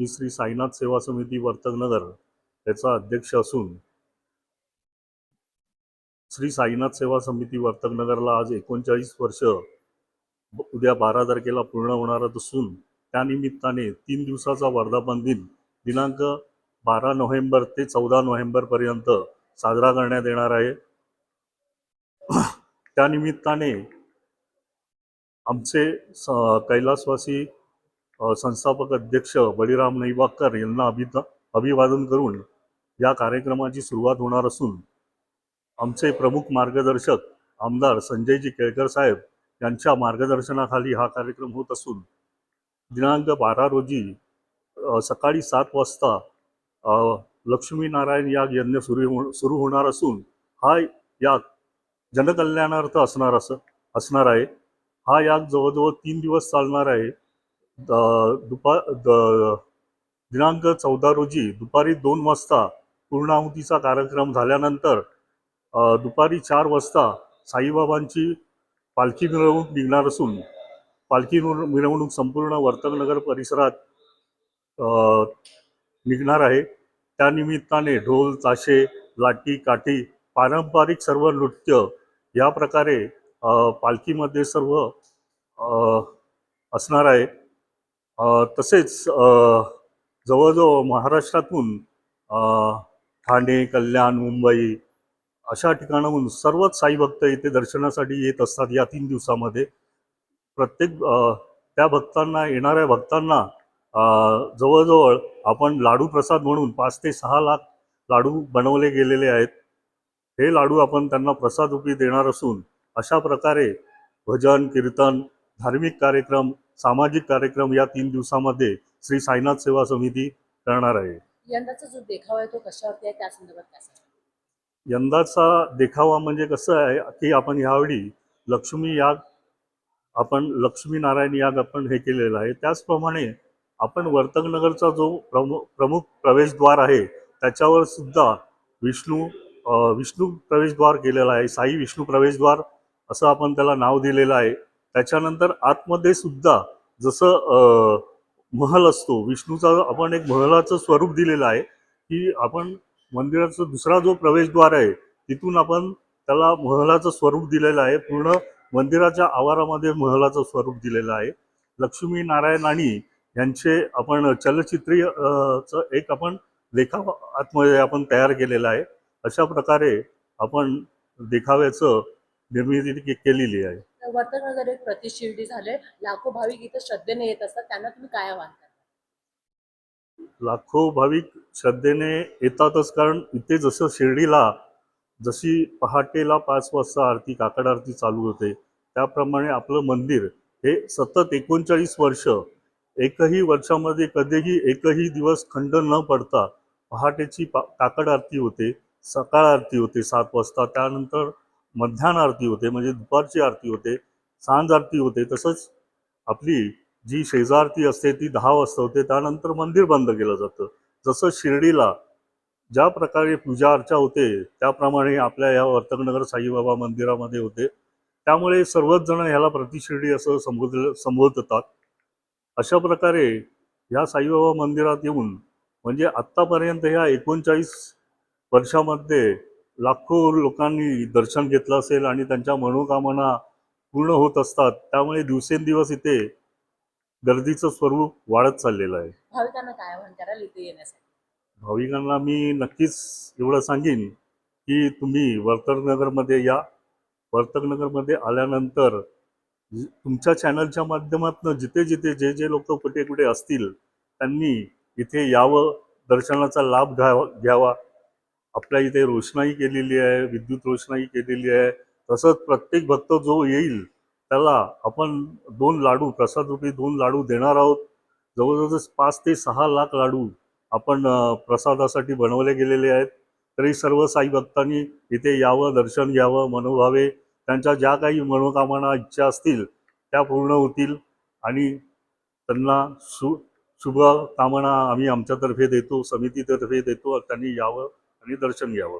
ही श्री साईनाथ सेवा समिती वर्तकनगर याचा अध्यक्ष असून श्री साईनाथ सेवा समिती वर्तकनगरला आज एकोणचाळीस वर्ष उद्या बारा तारखेला पूर्ण होणार असून त्यानिमित्ताने तीन दिवसाचा वर्धापन दिन दिनांक बारा नोव्हेंबर ते चौदा नोव्हेंबरपर्यंत साजरा करण्यात येणार आहे. त्यानिमित्ताने आमचे स कैलासवासी संस्थापक अध्यक्ष बळीराम नैबागकर यांना अभित अभिवादन करून या कार्यक्रमाची सुरुवात होणार असून आमचे प्रमुख मार्गदर्शक आमदार संजयजी केळकर साहेब यांच्या मार्गदर्शनाखाली हा कार्यक्रम होत असून दिनांक बारा रोजी सकाळी सात वाजता लक्ष्मीनारायण याग यज्ञ सुरू हो सुरू होणार असून हा याग जनकल्याणार्थ असणार असं असणार आहे. हा याग जवळजवळ तीन दिवस चालणार आहे. दुपा द- दिनांक चौदा रोजी दुपारी दोन वाजता पूर्णाहुतीचा कार्यक्रम झाल्यानंतर दुपारी चार वाजता साईबाबांची पालखी मिरवणूक निघणार असून पालखी मिर- मिरवणूक संपूर्ण वर्तकनगर परिसरात निघणार आहे. त्यानिमित्ताने ढोल ताशे लाटी काठी पारंपरिक सर्व नृत्य या प्रकारे पालखीमध्ये सर्व असणार आहे. तसेच जवळजवळ महाराष्ट्रातून ठाणे कल्याण मुंबई अशा ठिकाणाहून सर्वच साई भक्त इथे दर्शनासाठी येत असतात या तीन दिवसामध्ये. प्रत्येक त्या भक्तांना येणाऱ्या भक्तांना जवळजवळ आपण लाडू प्रसाद म्हणून पाच ते सहा लाख लाडू बनवले गेलेले आहेत. हे लाडू आपण त्यांना प्रसाद रूपी देणार असून अशा प्रकारे भजन कीर्तन धार्मिक कार्यक्रम सामाजिक कार्यक्रम या तीन दिवसामध्ये श्री साईनाथ सेवा समिती करणार आहे. यंदाचा जो देखावा आहे तो कशावरती आहे? त्या संदर्भात काय? यंदाचा देखावा म्हणजे कसं आहे की आपण ह्यावेळी लक्ष्मी याग आपण लक्ष्मीनारायण याग आपण हे केलेलं आहे. त्याचप्रमाणे आपण वर्तकनगरचा जो प्रमुख प्रमुख प्रवेशद्वार आहे त्याच्यावर सुद्धा विष्णू विष्णू प्रवेशद्वार केलेला आहे. साई विष्णू प्रवेशद्वार असं आपण त्याला नाव दिलेलं आहे. त्याच्यानंतर आतमध्ये सुद्धा जसं महल असतो विष्णूचा आपण एक महलाचं स्वरूप दिलेलं आहे की आपण मंदिराचा दुसरा जो प्रवेशद्वार आहे तिथून आपण त्याला महलाचं स्वरूप दिलेलं आहे पूर्ण मंदिराच्या आवारामध्ये महलाचं स्वरूप दिलेलं आहे. लक्ष्मी नारायण आणि यांचे आपण चलचित्रीचं एक आपण देखावा आतमध्ये आपण तयार केलेला आहे. अशा प्रकारे आपण देखाव्याचं निर्मिती केलेली आहे. तर एक प्रतिशिर्डी झाले लाखो भाविक इथं श्रद्धेने येत असतात. त्यांना तुम्ही काय आवाहन लाखो भाविक श्रद्धेने येतातच कारण इथे जसं शिर्डीला जशी पहाटेला पाच वाजता आरती काकड आरती चालू होते. त्याप्रमाणे आपलं मंदिर हे सतत एकोणचाळीस वर्ष एकही वर्षामध्ये कधीही एकही दिवस खंड न पडता पहाटेची पा काकड आरती होते सकाळ आरती होते सात वाजता. त्यानंतर मध्यान आरती होते म्हणजे दुपारची आरती होते सांज आरती होते तसंच आपली जी शेजारती असते ती दहा वाजता होते त्यानंतर मंदिर बंद केलं जातं. जसं शिर्डीला ज्या प्रकारे पूजा अर्चा होते त्याप्रमाणे आपल्या या वर्तकनगर साईबाबा मंदिरामध्ये होते. त्यामुळे सर्वच जण ह्याला प्रतिशिर्डी असं संबोध संबोधतात. अशा प्रकारे ह्या साईबाबा मंदिरात येऊन म्हणजे आत्तापर्यंत ह्या एकोणचाळीस वर्षामध्ये लाखो लोकांनी दर्शन घेतलं असेल आणि त्यांच्या मनोकामना पूर्ण होत असतात त्यामुळे दिवसेंदिवस इथे गर्दीचं स्वरूप वाढत चाललेलं आहे. भाविकांना काय आवाहन कराल इथे येण्यासाठी? भाविकांना मी नक्कीच एवढं सांगेन की तुम्ही वर्तकनगरमध्ये या. वर्तकनगरमध्ये आल्यानंतर तुमच्या चॅनलच्या माध्यमातून जिथे जिथे जे जे लोक कुठे कुठे असतील त्यांनी इथे यावं दर्शनाचा लाभ घ्यावा घ्यावा. आपल्या इथे रोषणाई केलेली आहे विद्युत रोषणाई केलेली आहे. तसंच प्रत्येक भक्त जो येईल त्याला आपण दोन लाडू प्रसाद रूपी दोन लाडू देणार आहोत. जवळजवळ पाच ते सहा लाख लाडू आपण प्रसादासाठी बनवले गेलेले आहेत. तरी सर्व साई भक्तांनी इथे यावं दर्शन घ्यावं मनोभावे त्यांच्या ज्या काही मनोकामना इच्छा असतील त्या पूर्ण होतील. आणि त्यांना सु शुभकामना आम्ही आमच्यातर्फे देतो समितीतर्फे देतो त्यांनी यावं आणि दर्शन घ्यावं